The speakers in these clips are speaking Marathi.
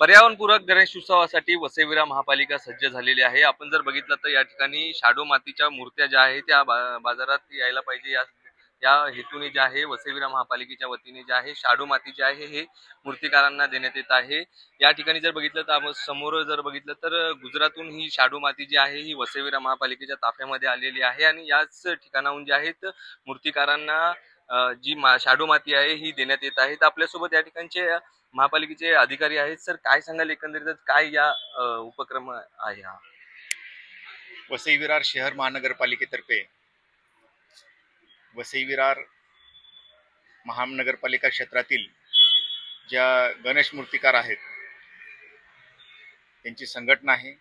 पर्यावरणपूरक गणेशोत्सवासाठी वसईविरा महापालिका सज्ज झालेली आहे. आपण जर बघितलं तर या ठिकाणी शाडो मातीच्या मूर्त्या ज्या आहेत त्या बा- बाजारात यायला पाहिजे. या या हेतूने जे आहे वसईविरा महापालिकेच्या वतीने जे आहे शाडू माती जे आहे हे मूर्तिकारांना देण्यात येत आहे. या ठिकाणी जर बघितलं तर आपण समोर जर बघितलं तर गुजरातून ही शाडू माती जी आहे ही वसईविरा महापालिकेच्या ताफ्यामध्ये आलेली आहे. आणि याच ठिकाणाहून जे आहेत मूर्तिकारांना जी मा शाडू माती आहे ही देण्यात येत आहे. तर आपल्यासोबत या ठिकाणचे महापालिकेचे अधिकारी आहेत. सर काय सांगाल एकंदरीत काय या उपक्रम आहे हा? वसई विरार शहर महानगरपालिकेतर्फे वसई विरार महानगरपालिका क्षेत्रातील ज्या गणेश मूर्तिकार आहेत त्यांची संघटना आहे.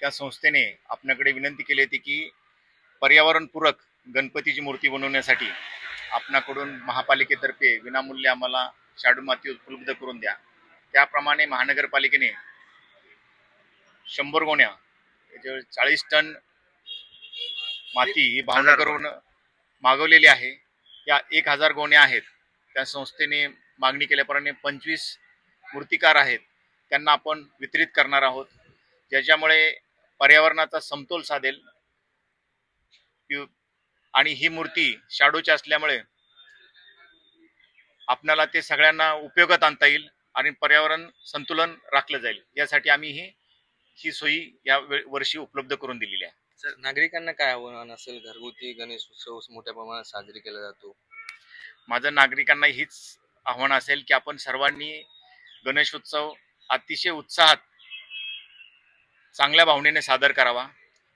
त्या संस्थेने आपल्याकडे विनंती केली होती की पर्यावरणपूरक गणपतीची मूर्ती बनवण्यासाठी आपणाकडून महापालिकेतर्फे विनामूल्य आम्हाला शाडू माती उपलब्ध करून द्या. त्याप्रमाणे महानगरपालिकेने शंभर गोण्या चाळीस टन माती ही भावनगरहून मागवलेली आहे. या एक हजार गोण्या आहेत. त्या संस्थेने मागणी केल्याप्रमाणे पंचवीस मूर्तिकार आहेत. त्यांना आपण वितरित करणार आहोत. ज्याच्यामुळे पर्यावरणाचा समतोल साधेल. यु- आणि ही मूर्ती शाडूची असल्यामुळे आपल्याला ते सगळ्यांना उपयोगात आणता येईल आणि पर्यावरण संतुलन राखलं जाईल. यासाठी आम्ही ही ही सोयी या वर्षी उपलब्ध करून दिलेली आहे. सर नागरिकांना काय आव्हान असेल? घरगुती गणेश उत्सव मोठ्या प्रमाणात साजरी केला जातो. माझं नागरिकांना हीच आव्हान असेल की आपण सर्वांनी गणेशोत्सव अतिशय उत्साहात चांगल्या भावनेने सादर करावा.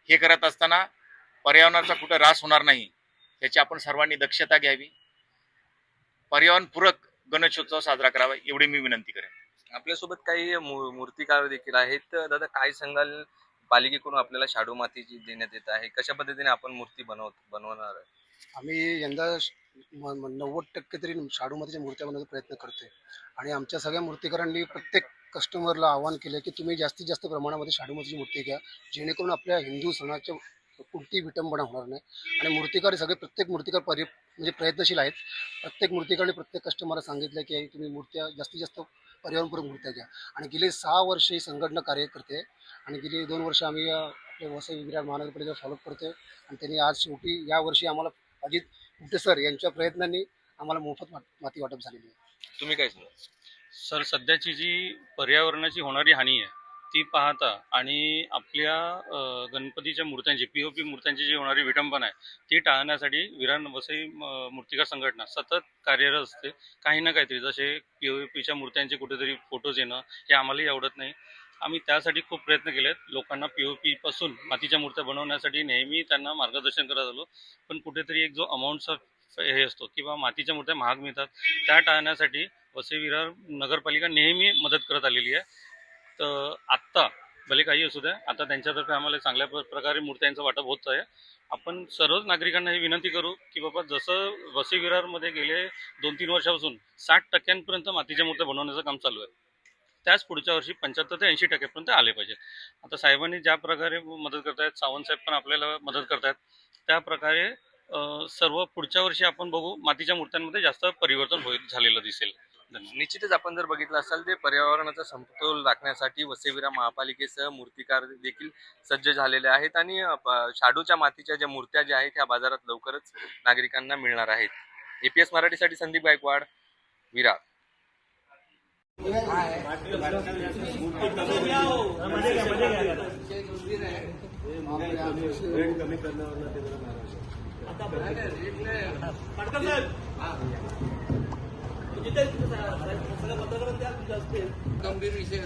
हे करत असताना पर्यावरणाचा कुठं ऱ्हास होणार नाही याची आपण सर्वांनी दक्षता घ्यावी. पर्यावरणपूरक गणेशोत्सव साजरा करावा एवढी मी विनंती करेन. आपल्यासोबत काही मूर्तिकार देखील आहेत. तर दादा काय सांगाल? पालिकेकडून आपल्याला शाडू मातीची देण्यात येत आहे कशा पद्धतीने आपण मूर्ती बनवत बनवणार आहे? आम्ही यंदा नव्वद टक्के तरी शाडू मातीच्या मूर्त्या बनवण्याचा प्रयत्न करतोय. आणि आमच्या सगळ्या मूर्तिकारांनी प्रत्येक कस्टमरला आवाहन केलं की तुम्ही जास्तीत जास्त प्रमाणामध्ये शाडू मातीची मूर्ती घ्या. जेणेकरून आपल्या हिंदू सणाच्या कोणतीही विटंबना होणार नाही. आणि मूर्तिकार सगळे प्रत्येक मूर्तिकार परि म्हणजे प्रयत्नशील आहेत. प्रत्येक मूर्तिकाराने प्रत्येक कस्टमरला सांगितलं की तुम्ही मूर्त्या जास्तीत जास्त पर्यावरणपूरक मूर्त्या घ्या. आणि गेले सहा वर्ष ही संघटना कार्य करते. आणि गेली दोन वर्ष आम्ही आपले वसई विरार महानगरपालिका फॉलो करतोय. आणि त्यांनी आज शेवटी या वर्षी आम्हाला अजित कुटे सर यांच्या प्रयत्नांनी आम्हाला मोफत मा- माती वाटप झालेली आहे. तुम्ही काय सांगाल? सर सध्याची जी पर्यावरणाची होणारी हानी आहे ती पाहता आणि आपल्या गणपतीच्या मूर्त्यांची पी ओ पी मूर्त्यांची जी होणारी विटंबना आहे ती टाळण्यासाठी विरान वसई मूर्तिकार संघटना सतत कार्यरत असते. काही ना काहीतरी जसे पी ओ पीच्या मूर्त्यांचे कुठेतरी फोटोज येणं हे आम्हालाही आवडत नाही. आम्ही त्यासाठी खूप प्रयत्न केलेत. लोकांना पी ओ पीपासून मातीच्या मूर्त्या बनवण्यासाठी नेहमी त्यांना मार्गदर्शन करत आलो. पण कुठेतरी एक जो अमाऊंटचा हे असतो किंवा मातीच्या मूर्त्या महाग मिळतात त्या टाळण्यासाठी वसई विरार नगरपालिका नेहमी मदत करत आलेली आहे. तर आत्ता भले काही असू द्या आता त्यांच्यातर्फे आम्हाला चांगल्या प्र- प्रकारे मूर्त्यांचं वाटप होत आहे. आपण सर्वच नागरिकांना ही विनंती करू की बाबा जसं वसई विरारमध्ये गेले दोन तीन वर्षापासून साठ टक्क्यांपर्यंत मातीच्या मूर्त्या बनवण्याचं काम चालू आहे. त्याच पुढच्या वर्षी पंच्याहत्तर ते ऐंशी टक्क्यापर्यंत आले पाहिजेत आता साहेबांनी ज्या प्रकारे मदत करतायत सावंत साहेब पण आपल्याला मदत करतायत त्या प्रकारे सर्व पुढच्या वर्षी आपण बघू मातीच्या मूर्त्यांमध्ये जास्त परिवर्तन होईल झालेलं दिसेल. निश्चितच आपण जर बघितलं असाल ते पर्यावरणाचा समतोल राखण्यासाठी वसेविरा महापालिकेसह मूर्तिकार देखील सज्ज झालेले आहेत आणि शाडूच्या मातीच्या ज्या मूर्त्या ज्या आहेत त्या बाजारात लवकरच नागरिकांना मिळणार आहेत. एपीएस मराठीसाठी संदीप गायकवाड विरार गंभीर विषय